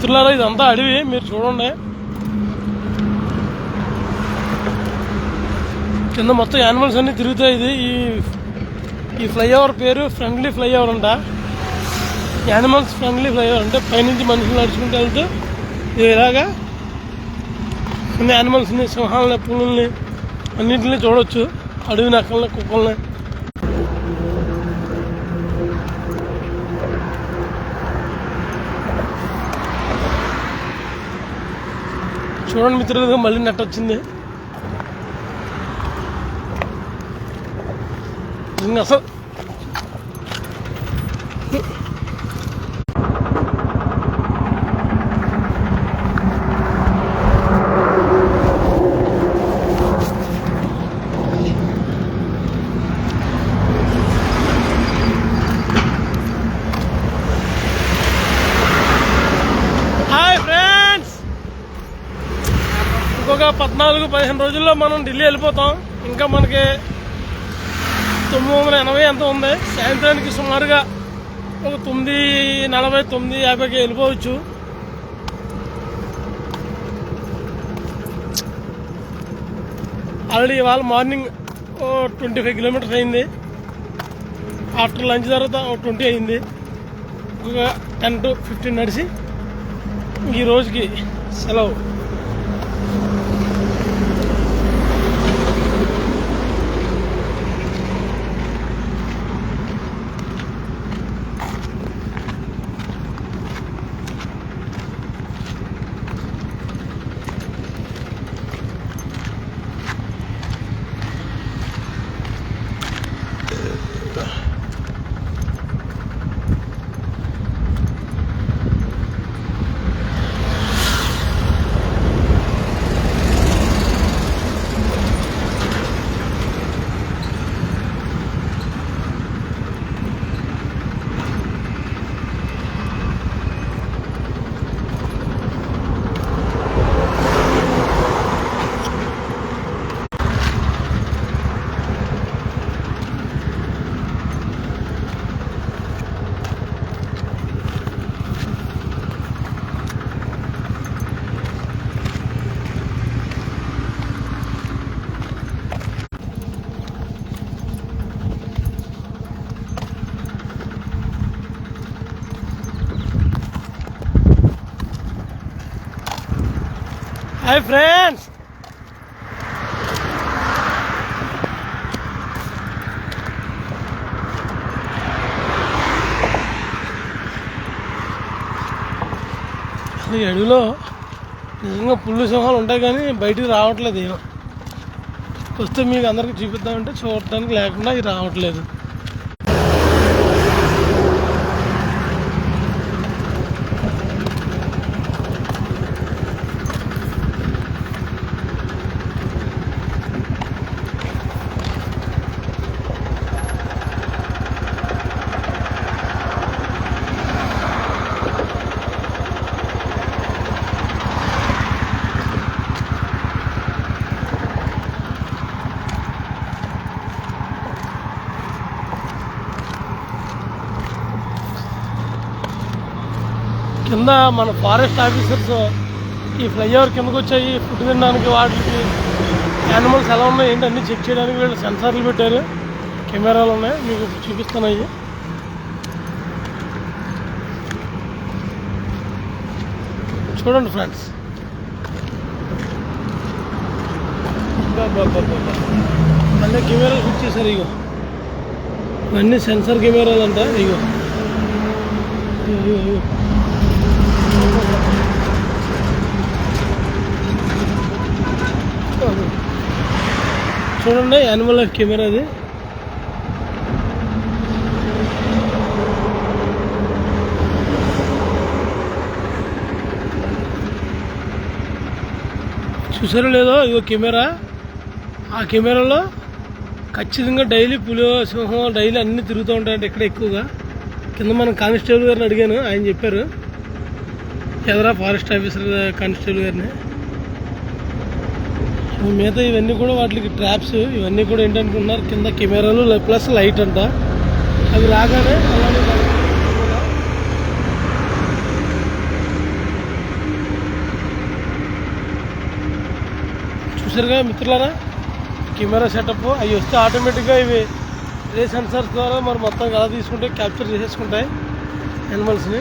మిత్రులారా ఇదంతా అడవి మీరు చూడండి. కింద మొత్తం యానిమల్స్ అన్నీ తిరుగుతాయి ఇది. ఈ ఈ ఫ్లైఓవర్ పేరు ఫ్రెండ్లీ ఫ్లైఓవర్ అంట. యానిమల్స్ ఫ్రెండ్లీ ఫ్లైఓవర్ అంటే పైనుంచి మనుషులు నడుచుకుంటూ వెళ్తూ ఇది ఇలాగా కొన్ని యానిమల్స్ని సింహాలని పులుల్ని అన్నింటినీ చూడొచ్చు. అడవి నక్కల్ని కుక్కల్ని. చూడండి మిత్రులు మళ్ళీ నెట్ వచ్చింది. ఇంకా అసలు హాయ్ ఫ్రెండ్స్ ఇంకొక పద్నాలుగు పదిహేను రోజుల్లో మనం ఢిల్లీ వెళ్ళిపోతాం. ఇంకా మనకి తొమ్మిది వందల ఎనభై ఎంత ఉంది? సాయంత్రానికి సుమారుగా ఒక తొమ్మిది నలభై తొమ్మిది యాభైకి వెళ్ళిపోవచ్చు. ఆల్రెడీ ఇవాళ మార్నింగ్ ట్వంటీ ఫైవ్ కిలోమీటర్స్ అయింది. ఆఫ్టర్ లంచ్ తర్వాత ట్వంటీ అయింది. ఒక టెన్ టు ఫిఫ్టీన్ నడిచి ఈ రోజుకి సెలవు. హాయ్ ఫ్రెండ్స్ అసలు ఈ అడవిలో నిజంగా పుల్లు సింహాలు ఉంటాయి కానీ బయటికి రావట్లేదు ఏమో. వస్తే మీకు అందరికి చూపిద్దామంటే చూడటానికి లేకుండా ఇది రావట్లేదు. కింద మన ఫారెస్ట్ ఆఫీసర్స్ ఈ ఫ్లైఓవర్ కిందకు వచ్చాయి ఫుడ్ తినడానికి వాటికి యానిమల్స్ ఎలా ఉన్నాయి ఏంటి అన్నీ చెక్ చేయడానికి వీళ్ళు సెన్సార్లు పెట్టారు. కెమెరాలు ఉన్నాయి మీకు చూపిస్తున్నాయి చూడండి ఫ్రెండ్స్. మళ్ళీ కెమెరాలు ఫిట్ చేశారు ఇగో. ఇవన్నీ సెన్సార్ కెమెరాలు అంట ఇగో ఇగో. చూడండి యానిమల్ లైఫ్ కెమెరా అది. చూసారో లేదో? ఇదో కెమెరా. ఆ కెమెరాలో ఖచ్చితంగా డైలీ పులి సింహం డైలీ అన్నీ తిరుగుతూ ఉంటాయంటే ఇక్కడ ఎక్కువగా. కింద మనం కానిస్టేబుల్ గారిని అడిగాను ఆయన చెప్పారు. ఎదురా ఫారెస్ట్ ఆఫీసర్ కానిస్టేబుల్ గారిని. మిగతా ఇవన్నీ కూడా వాటికి ట్రాప్స్ ఇవన్నీ కూడా ఏంటనుకుంటున్నారు కింద కెమెరాలు ప్లస్ లైట్ అంట. అవి రాగానే అలానే చూసారుగా మిత్రులారా? కెమెరా సెటప్ అవి వస్తే ఆటోమేటిక్గా ఇవి రే సెన్సార్స్ ద్వారా మరి మొత్తం ఎలా తీసుకుంటే క్యాప్చర్ చేసేసుకుంటాయి. యానిమల్స్ని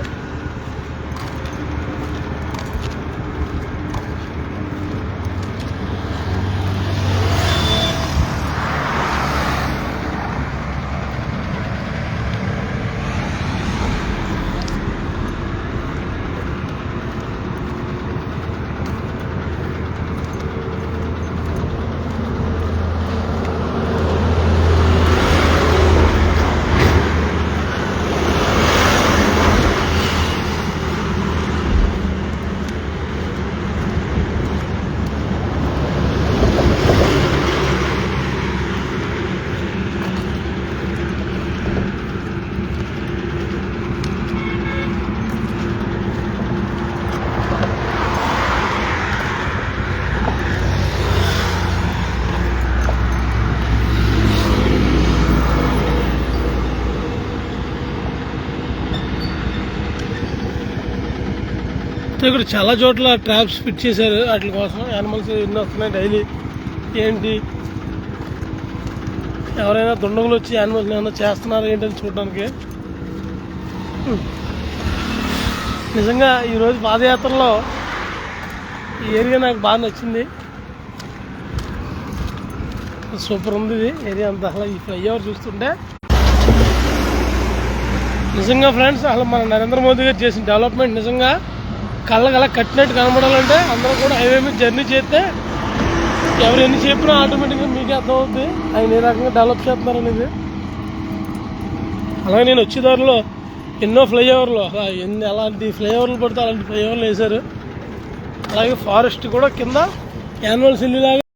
సో ఇక్కడ చాలా చోట్ల ట్రాప్స్ ఫిట్ చేశారు. వాటి కోసం యానిమల్స్ ఎన్ని వస్తున్నాయి డైలీ? ఏంటి? ఎవరైనా దుండగులు వచ్చి యానిమల్స్ ఏమైనా చేస్తున్నారు ఏంటని చూడడానికి? నిజంగా ఈరోజు పాదయాత్రలో ఈ ఏరియా నాకు బాగా నచ్చింది. సూపర్ ఉంది ఇది. ఏరియా అంతా అసలు ఈ ఫ్లైఓవర్ చూస్తుంటే. నిజంగా ఫ్రెండ్స్ అసలు మన నరేంద్ర మోదీ గారు చేసిన డెవలప్మెంట్ నిజంగా కళ్ళకి అలా కట్టినట్టు కనబడాలంటే అందరూ కూడా హైవే మీద జర్నీ చేస్తే ఎవరు ఎన్ని చెప్పినా ఆటోమేటిక్గా మీకే అర్థమవుతుంది ఆయన ఏ రకంగా డెవలప్ చేస్తున్నారు అనేది అలాగే నేను వచ్చే దారిలో ఎన్నో ఫ్లైఓవర్లు అలా ఎన్ని అలాంటి ఫ్లైఓవర్లు పడితే అలాంటి ఫ్లైఓవర్లు వేశారు. అలాగే ఫారెస్ట్ కూడా కింద యాన్యువల్ సిల్లీలాగా